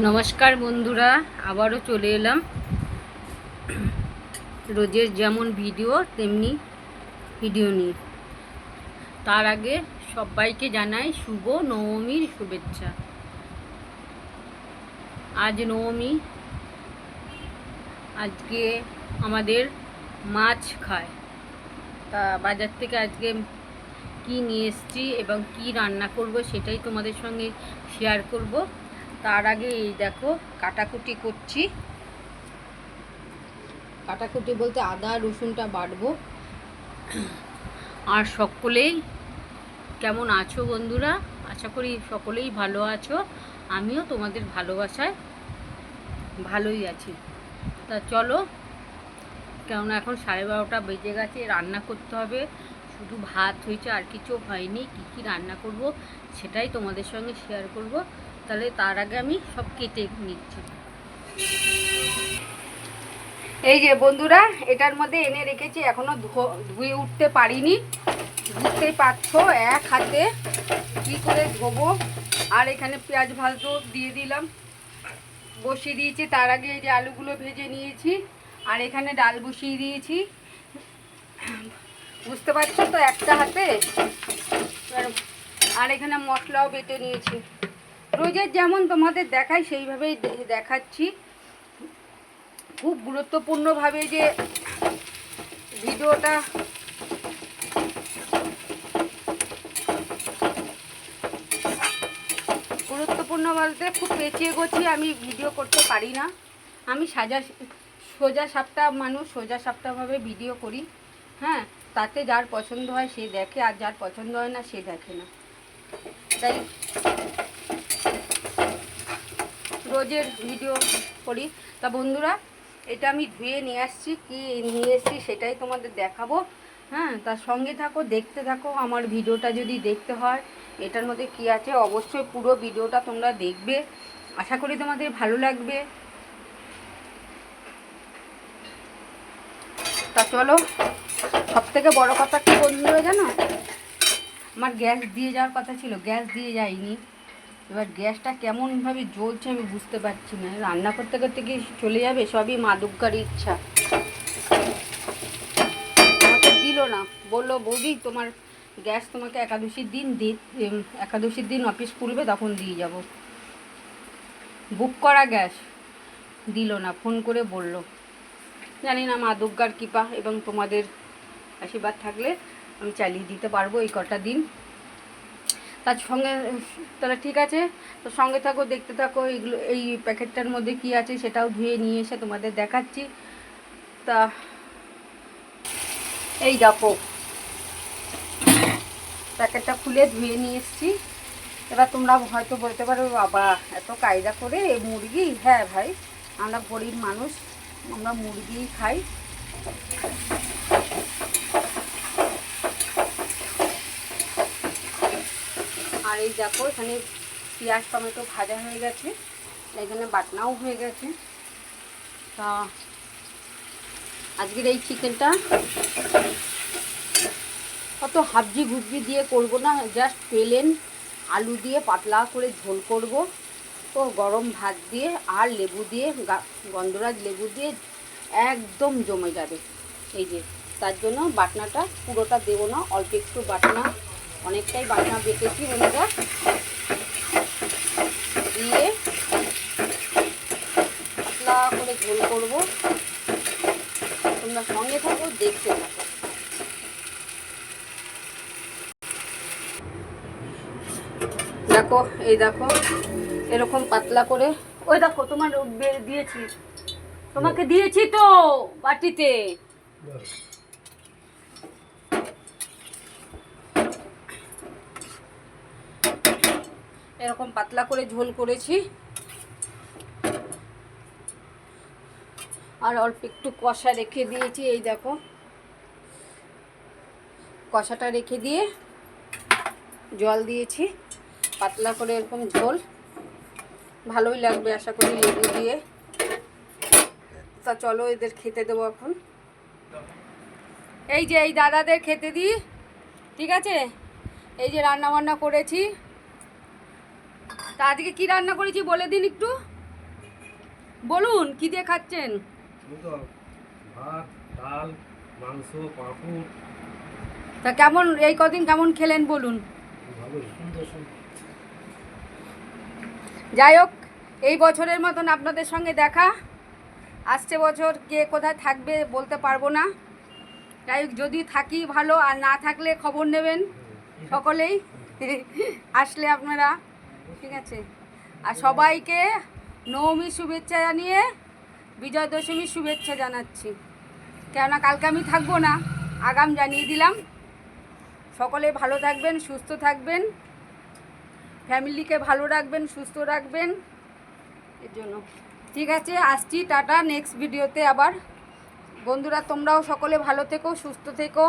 নমস্কার বন্ধুরা, আবারও চলে এলাম। রোজের যেমন ভিডিও, তেমনি ভিডিও নিয়ে। তার আগে সবাইকে জানাই শুভ নবমীর শুভেচ্ছা। আজ নবমী। আজকে আমাদের মাছ খায়। তা বাজার থেকে আজকে কি নিয়ে এসেছি এবং কি রান্না করব সেটাই তোমাদের সঙ্গে শেয়ার করব। তার আগে এই দেখো কাটাকুটি করছি। কাটাকুটি বলতে আদা, রসুনটা বাটবো। আর সকলেই কেমন আছো বন্ধুরা? আশা করি সকলেই ভালো আছো। আমিও তোমাদের ভালোবাসায় ভালোই আছি। তা চলো, কেননা এখন সাড়ে বারোটা বেজে গেছে, রান্না করতে হবে। শুধু ভাত হয়েছে, আর কিছু হয়নি, কী কী রান্না করব সেটাই তোমাদের সঙ্গে শেয়ার করব। তাহলে তার আগে আমি সব কেটে নিচ্ছি। এই যে বন্ধুরা, এটার মধ্যে এনে রেখেছি, এখনও ধো- ধুয়ে উঠতে পারিনি। বুঝতেই পারছ, এক হাতে কি করে ধোবো? আর এখানে পেঁয়াজ ভাজো দিয়ে দিলাম। বসিয়ে দিয়েছি, তার আগে এই যে আলুগুলো ভেজে নিয়েছি। আর এখানে ডাল বসিয়ে দিয়েছি। বুঝতে পারছ তো একটা হাতে? আর এখানে মশলাও বেটে নিয়েছি। রোজের যেমন তোমাদের দেখাই, সেইভাবেই দেখাচ্ছি। খুব গুরুত্বপূর্ণভাবে যে ভিডিওটা গুরুত্বপূর্ণ বলতে খুব পেঁচিয়ে গছিয়ে আমি ভিডিও করতে পারি না। আমি সাজা সোজা সাপটা মানুষ, সোজা সাপটাভাবে ভিডিও করি। হ্যাঁ তাতে যার পছন্দ হয় সে দেখে, আর যার পছন্দ হয় না সে দেখে না। তাই রোজের ভিডিও করি। তা বন্ধুরা, এটা আমি ধুয়ে নিয়ে আসছি, কি নিয়ে এসছি সেটাই তোমাদের দেখাবো। হ্যাঁ তার সঙ্গে থাকো, দেখতে থাকো আমার ভিডিওটা যদি দেখতে হয়, এটার মধ্যে কি আছে, অবশ্যই পুরো ভিডিওটা তোমরা দেখবে। আশা করি তোমাদের ভালো লাগবে। তা চলো সব থেকে বড়ো কথা কি বন্ধুরা জানো? আমার গ্যাস দিয়ে যাওয়ার কথা ছিল, গ্যাস দিয়ে যায়নি এবার গ্যাসটা কেমনভাবে জ্বলছে আমি বুঝতে পারছি না। রান্না করতে করতে কি চলে যাবে? সবই মা দুর্গার ইচ্ছা। দিল না। বলল, বৌদি, তোমার গ্যাস তোমাকে একাদশীর দিন দি একাদশীর দিন অফিস খুলবে, তখন দিয়ে যাব। বুক করা গ্যাস? দিল না, ফোন করে বলল। জানি না মা কৃপা এবং তোমাদের আশীর্বাদ থাকলে আমি চালিয়ে দিতে পারব এই কটা দিন। তার সঙ্গে, তাহলে ঠিক আছে, তো সঙ্গে থাকো, দেখতে থাকো, এইগুলো, এই প্যাকেটটার মধ্যে কি আছে সেটাও ধুয়ে নিয়ে এসে তোমাদের দেখাচ্ছি। তা, এই দেখো, প্যাকেটটা খুলে ধুয়ে নিয়ে এসেছি। এবার তোমরা হয়তো বলতে পারো, বাবা, এত কায়দা করে মুরগি? হ্যাঁ ভাই, আমরা গরিব মানুষ, আমরা মুরগিই খাই। এই দেখো, এখানে পেঁয়াজ, টমেটো ভাজা হয়ে গেছে। এখানে বাটনাও হয়ে গেছে। তা আজকের এই চিকেনটা অত হাবজি ঘুবজি দিয়ে করব না জাস্ট প্লেন আলু দিয়ে পাতলা করে ঝোল করব। তো গরম ভাত দিয়ে আর লেবু দিয়ে গন্ধরাজ লেবু দিয়ে একদম জমে যাবে। এই যে, তার জন্য বাটনাটা পুরোটা দেবো না, অল্প একটু বাটনা অনেকটাই বাটনা বেটেছি বন্ধুরা। দিয়ে পাতলা করে ঝোল করব। তোমরা সঙ্গে থাকো, দেখতে থাকো। দেখো, এই দেখো, এরকম পাতলা করে। ওই দেখো, তোমার দিয়েছি। তোমাকে দিয়েছি তো বাটিতে। এরকম পাতলা করে ঝোল করেছি। আর অল্প একটু কষা রেখে দিয়েছি, এই দেখো। কষাটা রেখে দিয়ে জল দিয়েছি, পাতলা করে এরকম ঝোল। ভালোই লাগবে আশা করি লেবু দিয়ে। তা চলো এদের খেতে দেবো এখন। এই যে এই দাদাদের খেতে দিই, ঠিক আছে? এই যে রান্না বান্না করেছি। তা আজকে কি রান্না করেছি বলে দিন একটু। বলুন কি দিয়ে খাচ্ছেন? ভাত ডাল মাংস পাঁপড়। তা কেমন এই কদিন কেমন খেলেন বলুন। যাই হোক এই বছরের মতন আপনাদের সঙ্গে দেখা। আসছে বছর কে কোথায় থাকবে বলতে পারব না। যাই হোক যদি থাকি ভালো আর না থাকলে খবর নেবেন সকলেই। আসলে আপনারা ঠিক আছে? আর সবাইকে নবমী শুভেচ্ছা জানিয়ে বিজয় দশমীর শুভেচ্ছা জানাচ্ছি। কেননা কালকে আমি থাকব না, আগাম জানিয়ে দিলাম। সকলে ভালো থাকবেন, সুস্থ থাকবেন, ফ্যামিলিকে ভালো রাখবেন, সুস্থ রাখবেন। এর জন্য। ঠিক আছে, আসছি, টাটা, নেক্সট ভিডিওতে আবার। বন্ধুরা, তোমরাও সকলে ভালো থেকো, সুস্থ থেকো।